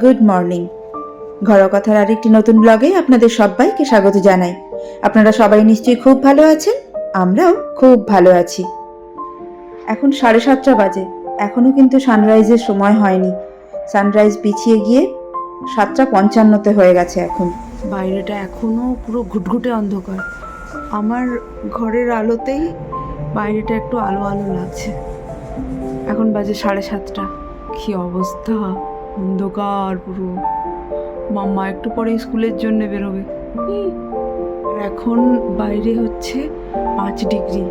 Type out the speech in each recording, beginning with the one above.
Good morning. ঘরোয়া কথার আরেকটি নতুন ব্লগে আপনাদের সবাইকে স্বাগত জানাই। আপনারা সবাই নিশ্চয়ই খুব ভালো আছেন? আমরাও খুব ভালো আছি। এখন সাড়ে সাতটা বাজে। এখনও কিন্তু সানরাইজের সময় হয়নি। সানরাইজ পিছিয়ে গিয়ে সাতটা পঞ্চান্নতে হয়ে গেছে এখন। বাইরেটা এখনও পুরো ঘুটঘুটে অন্ধকার। আমার ঘরের আলোতেই বাইরেটা একটু আলো আলো লাগছে। এখন বাজে সাড়ে সাতটা। কি অবস্থা? অন্ধকার পুরো। মাম্মা একটু পরে স্কুলের জন্য বেরোবে। এখন বাইরে হচ্ছে পাঁচ ডিগ্রি।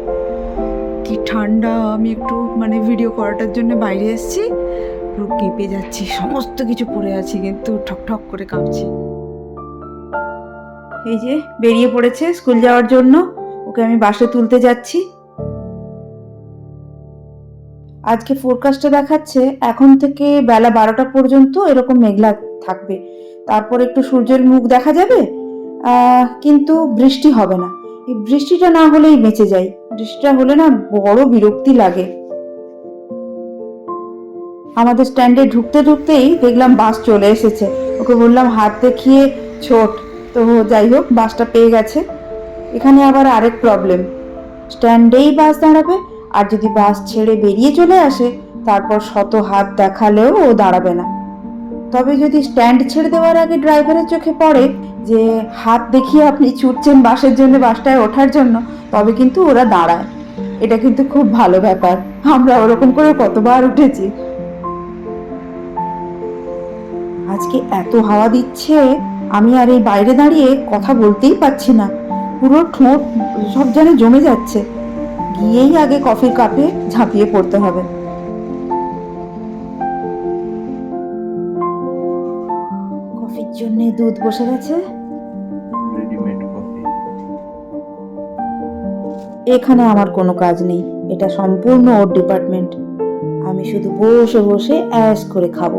কি ঠান্ডা, আমি একটু মানে ভিডিও করাটার জন্য বাইরে এসেছি। পুরো কেঁপে যাচ্ছি, সমস্ত কিছু পড়ে আছি, কিন্তু ঠক ঠক করে কাঁপছি। এই যে, বেরিয়ে পড়েছে স্কুল যাওয়ার জন্য। ওকে আমি বাসে তুলতে যাচ্ছি। আজকে ফোরকাস্টে দেখাচ্ছে এখন থেকে বেলা বারোটা পর্যন্ত এরকম মেঘলা থাকবে। তারপর একটু সূর্যের মুখ দেখা যাবে কিন্তু বৃষ্টি হবে না। এই বৃষ্টিটা না হলেই বেঁচে যাই বৃষ্টিটা হলে না বড় বিরক্তি লাগে। আমাদের স্ট্যান্ডে ঢুকতে ঢুকতেই দেখলাম বাস চলে এসেছে। ওকে বললাম, হাত দেখিয়ে ছোট। তো যাই হোক, বাসটা পেয়ে গেছে। এখানে আবার আরেক প্রবলেম স্ট্যান্ডেই বাস দাঁড়াবে আর যদি বাস ছেড়ে বেরিয়ে চলে আসে, তারপর শত হাত দেখালেও ও দাঁড়াবে না। তবে যদি স্ট্যান্ড ছেড়ে দেওয়ার আগে ড্রাইভারের চোখে পড়ে যে হাত দেখিয়ে আপনি ছুটছেন বাসের জন্য, বাসটায় ওঠার জন্য, তবে কিন্তু ওরা দাঁড়ায়। এটা কিন্তু খুব ভালো ব্যাপার। আমরা ওরকম করে কতবার উঠেছি। আজকে এত হাওয়া দিচ্ছে, আমি আর এই বাইরে দাঁড়িয়ে কথা বলতেই পারছি না। পুরো ঠোঁট সব যেন জমে যাচ্ছে। গিয়েই আগে কফির কাপে ঝাঁপিয়ে পড়তে হবে। কফির জন্য দুধ বসে গেছে? এখানে আমার কোনো কাজ নেই। এটা সম্পূর্ণ ওর ডিপার্টমেন্ট আমি শুধু বসে বসে অ্যাশ করে খাব।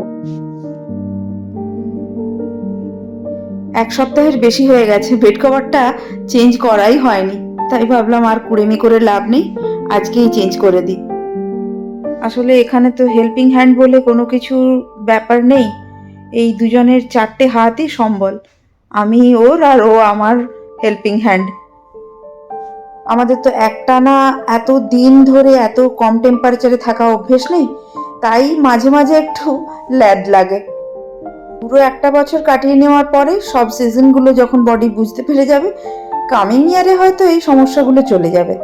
এক সপ্তাহের বেশি হয়ে গেছে। বেড কভারটা চেঞ্জ করাই হয়নি। তাই ভাবলাম আর কুড়েমি করে লাভ নেই, আজকেই চেঞ্জ করে দিই। আসলে এখানে তো হেল্পিং হ্যান্ড বলে কোনো কিছু ব্যাপার নেই, এই দুজনের চারটে হাতই সম্বল, আমি ওর আর ও আমার হেল্পিং হ্যান্ড আমাদের তো একটানা এত দিন ধরে এত কম টেম্পারেচারে থাকা অভ্যেস নেই, তাই মাঝে মাঝে একটু ল্যাদ লাগে। পুরো একটা বছর কাটিয়ে নেওয়ার পরে সব সিজনগুলো যখন বডি বুঝতে পেরে যাবে কামিং ইয়ারে হয়তো এই সমস্যাগুলো চলে যাবে।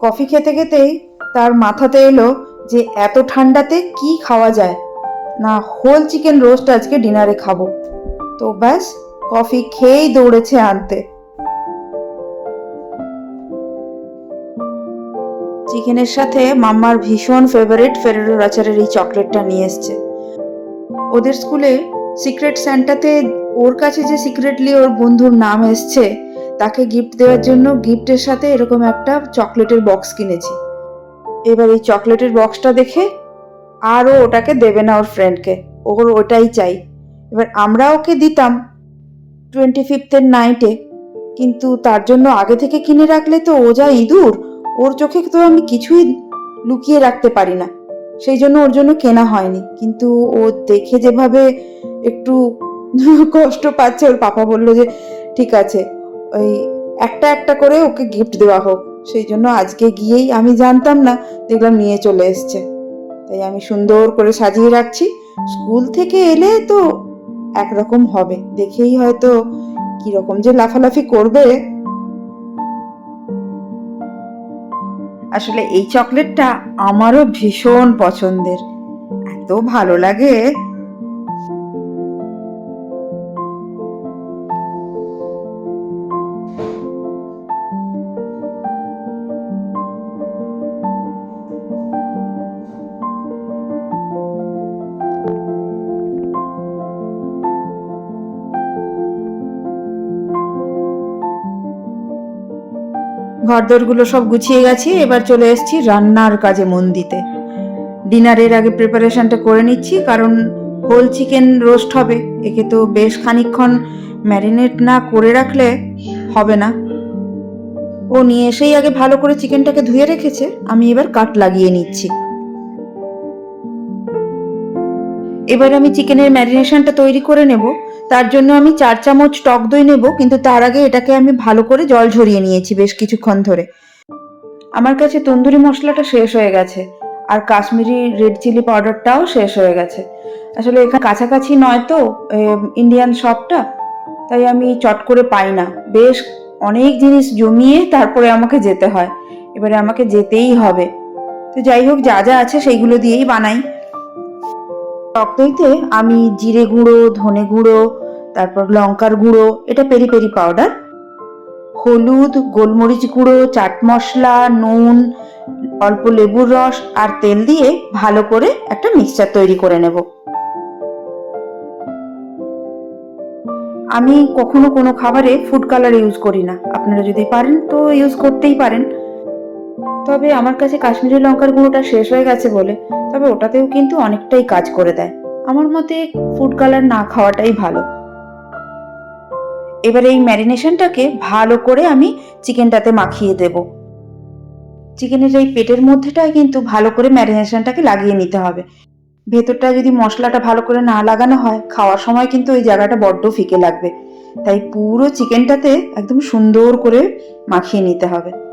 কফি খেতে খেতেই তার মাথাতে এলো যে এত ঠান্ডাতে কি খাওয়া যায়? না, হোল চিকেন রোস্ট আজকে ডিনারে খাব। তো ব্যাস, কফি খেয়েই দৌড়েছে আনতে। চিকেনের সাথে মাম্মার ভীষণ ফেভারিট ফেরেরো আচারের এই চকলেটটা নিয়ে এসছে। ওদের স্কুলে সিক্রেট স্যান্টাতে ওর কাছে যে সিক্রেটলি ওর বন্ধুর নাম এসছে, তাকে গিফট দেওয়ার জন্য গিফটের সাথে এরকম একটা চকলেটের বক্স কিনেছি। এবার এই চকলেটের বক্সটা দেখে আরও ওটাকে দেবে না ওর ফ্রেন্ডকে ওর ওটাই চাই। এবার আমরা ওকে দিতাম টোয়েন্টি ফিফথের নাইটে কিন্তু তার জন্য আগে থেকে কিনে রাখলে তো ও যা ইঁদুর, ওর চোখে তো আমি কিছুই লুকিয়ে রাখতে পারি না। সেই জন্য ওর জন্য কেনা হয়নি। কিন্তু ও দেখে যেভাবে একটু কষ্ট পাচ্ছে, ওর পাপা বলল যে, ঠিক আছে, ওই একটা একটা করে ওকে গিফট দেওয়া হোক। সেই জন্য আজকে গিয়েই আমি জানতাম না, দেখলাম নিয়ে চলে এসছে। তাই আমি সুন্দর করে সাজিয়ে রাখছি। স্কুল থেকে এলে তো একরকম হবে। দেখেই হয়তো কীরকম যে লাফালাফি করবে। আসলে এই চকলেটটা আমারও ভীষণ পছন্দের। এত ভালো লাগে। ঘরদোরগুলো সব গুছিয়ে গেছি, এবার চলে এসেছি রান্নার কাজে মন দিতে ডিনারের আগে প্রিপারেশনটা করে নিচ্ছি, কারণ হোল চিকেন রোস্ট হবে, একে তো বেশ খানিকক্ষণ ম্যারিনেট না করে রাখলে হবে না। ও নিয়ে এসেই আগে ভালো করে চিকেনটাকে ধুয়ে রেখেছে, আমি এবার কাট লাগিয়ে নিচ্ছি। এবার আমি চিকেনের ম্যারিনেশনটা তৈরি করে নেব। তার জন্য আমি চার চামচ টক দই নেব, কিন্তু তার আগে এটাকে আমি ভালো করে জল ঝরিয়ে নিয়েছি বেশ কিছুক্ষণ ধরে। আমার কাছে তন্দুরি মশলাটা শেষ হয়ে গেছে, আর কাশ্মীরি রেড চিলি পাউডারটাও শেষ হয়ে গেছে। আসলে এখানে কাছাকাছি নয় তো ইন্ডিয়ান শপটা, তাই আমি চট করে পাই না। বেশ অনেক জিনিস জমিয়ে তারপরে আমাকে যেতে হয়। এবারে আমাকে যেতেই হবে। তো যাই হোক, যা যা আছে সেইগুলো দিয়েই বানাই। টক দইতে আমি জিরে গুঁড়ো, ধনে গুঁড়ো, তারপর লঙ্কার গুঁড়ো, এটা পেরি পেরি পাউডার হলুদ, গোলমরিচ গুঁড়ো, চাট মশলা, নুন, অল্প লেবুর রস আর তেল দিয়ে ভালো করে একটা মিক্সচার তৈরি করে নেব। আমি কখনো কোনো খাবারে ফুড কালার ইউজ করি না। আপনারা যদি পারেন তো ইউজ করতেই পারেন। তবে আমার কাছে কাশ্মীরি লঙ্কার গুঁড়োটা শেষ হয়ে গেছে বলে। তবে ওটাতেও কিন্তু অনেকটাই কাজ করে দেয়। আমার মতে ফুড কালার না খাওয়াটাই ভালো। এবার এই ম্যারিনেশনটাকে ভালো করে আমি চিকেনটাতে মাখিয়ে দেব। চিকেনের এই পেটের মধ্যেটায় কিন্তু ভালো করে ম্যারিনেশনটাকে লাগিয়ে নিতে হবে। ভেতরটা যদি মশলাটা ভালো করে না লাগানো হয়, খাওয়ার সময় কিন্তু ওই জায়গাটা বড্ড ফিকে লাগবে। তাই পুরো চিকেনটাতে একদম সুন্দর করে মাখিয়ে নিতে হবে।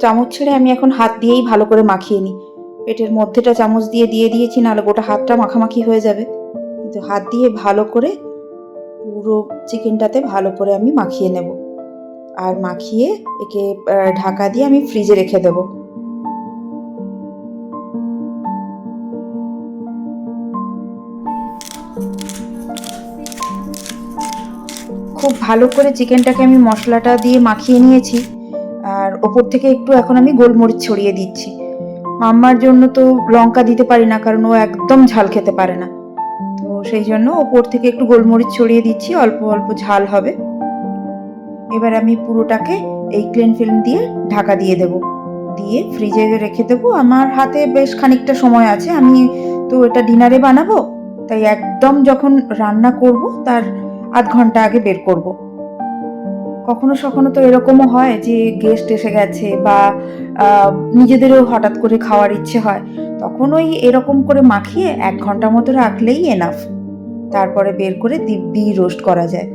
চামচ ছেড়ে আমি এখন হাত দিয়েই ভালো করে মাখিয়ে নিই। পেটের মধ্যেটা চামচ দিয়ে দিয়ে দিয়েছি, নাহলে গোটা হাতটা মাখামাখি হয়ে যাবে। কিন্তু হাত দিয়ে ভালো করে, পুরো চিকেনটাতে ভালো করে আমি মাখিয়ে নেব। আর মাখিয়ে একে ঢাকা দিয়ে আমি ফ্রিজে রেখে দেবো। খুব ভালো করে চিকেনটাকে আমি মশলাটা দিয়ে মাখিয়ে নিয়েছি। ওপর থেকে একটু এখন আমি গোলমরিচ ছড়িয়ে দিচ্ছি। মাম্মার জন্য তো লঙ্কা দিতে পারি না, কারণ ও একদম ঝাল খেতে পারে না। তো সেই জন্য ওপর থেকে একটু গোলমরিচ ছড়িয়ে দিচ্ছি, অল্প অল্প ঝাল হবে। এবার আমি পুরোটাকে এই ক্লিন ফিল্ম দিয়ে ঢাকা দিয়ে দেব। দিয়ে ফ্রিজে রেখে দেবো। আমার হাতে বেশ খানিকটা সময় আছে, আমি তো এটা ডিনারে বানাবো, তাই একদম যখন রান্না করব, তার আধ ঘণ্টা আগে বের করব। কখনো সখনো তো এরকমও হয় যে গেস্ট এসে গেছে বা নিজেদেরও হঠাৎ করে খাওয়ার ইচ্ছে হয়। তখন ওই এরকম করে মাখিয়ে এক ঘণ্টা মতো রাখলেই এনাফ তারপরে বের করে দিব্যি রোস্ট করা যায়।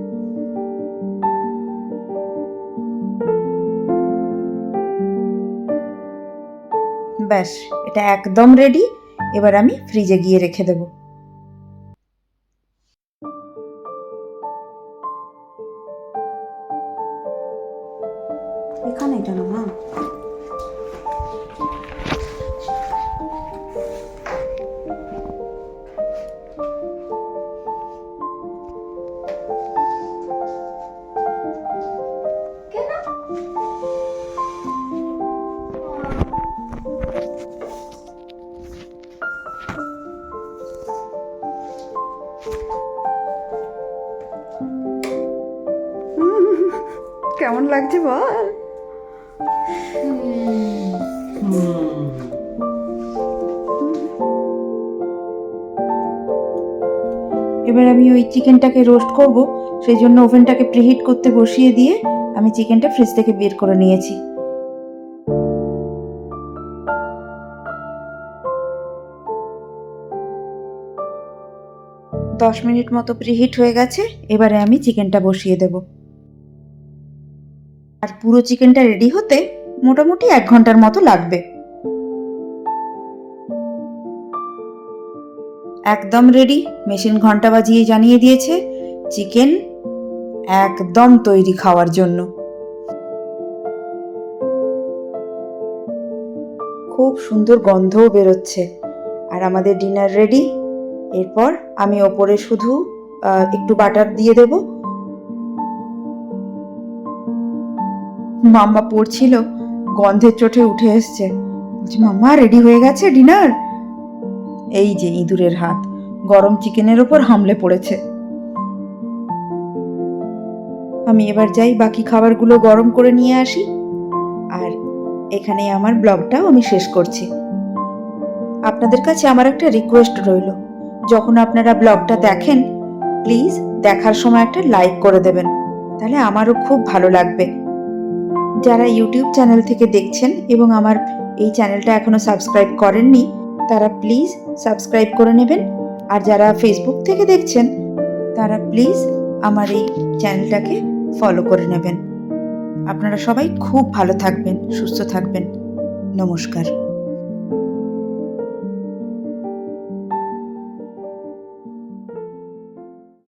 ব্যাস, এটা একদম রেডি এবার আমি ফ্রিজে গিয়ে রেখে দেবো। কেমন লাগছে বল? এবার আমি ওই চিকেনটাকে রোস্ট করব, সেই জন্য ওভেনটাকে প্রিহিট করতে বসিয়ে দিয়ে আমি চিকেনটা ফ্রিজ থেকে বের করে নিয়েছি। দশ মিনিট মতো প্রিহিট হয়ে গেছে, এবারে আমি চিকেনটা বসিয়ে দেব। আর পুরো চিকেনটা রেডি হতে মোটামুটি এক ঘণ্টার মতো লাগবে। একদম রেডি মেশিন ঘণ্টা বাজিয়ে জানিয়ে দিয়েছে চিকেন একদম তৈরি খাওয়ার জন্য। খুব সুন্দর গন্ধও বেরোচ্ছে। আর আমাদের ডিনার রেডি এরপর আমি ওপরে শুধু একটু বাটার দিয়ে দেব। মাম্মা পড়ছিল গন্ধের চোটে উঠে এসছে। বলছি, মাম্মা রেডি হয়ে গেছে ডিনার এই যে ইঁদুরের হাত, গরম চিকেনের ওপর হামলে পড়েছে। আমি এবার যাই, বাকি খাবারগুলো গরম করে নিয়ে আসি। আর এখানে আমার ব্লগটাও আমি শেষ করছি। আপনাদের কাছে আমার একটা রিকোয়েস্ট রইল। যখন আপনারা ব্লগটা দেখেন প্লিজ দেখার সময় একটা লাইক করে দেবেন। তাহলে আমারও খুব ভালো লাগবে। যারা ইউটিউব চ্যানেল থেকে দেখছেন এবং আমার এই চ্যানেলটা এখনও সাবস্ক্রাইব করেননি, তারা প্লিজ সাবস্ক্রাইব করে নেবেন। আর যারা ফেসবুক থেকে দেখছেন, তারা প্লিজ আমার এই চ্যানেলটাকে ফলো করে নেবেন। আপনারা সবাই খুব ভালো থাকবেন, সুস্থ থাকবেন। নমস্কার।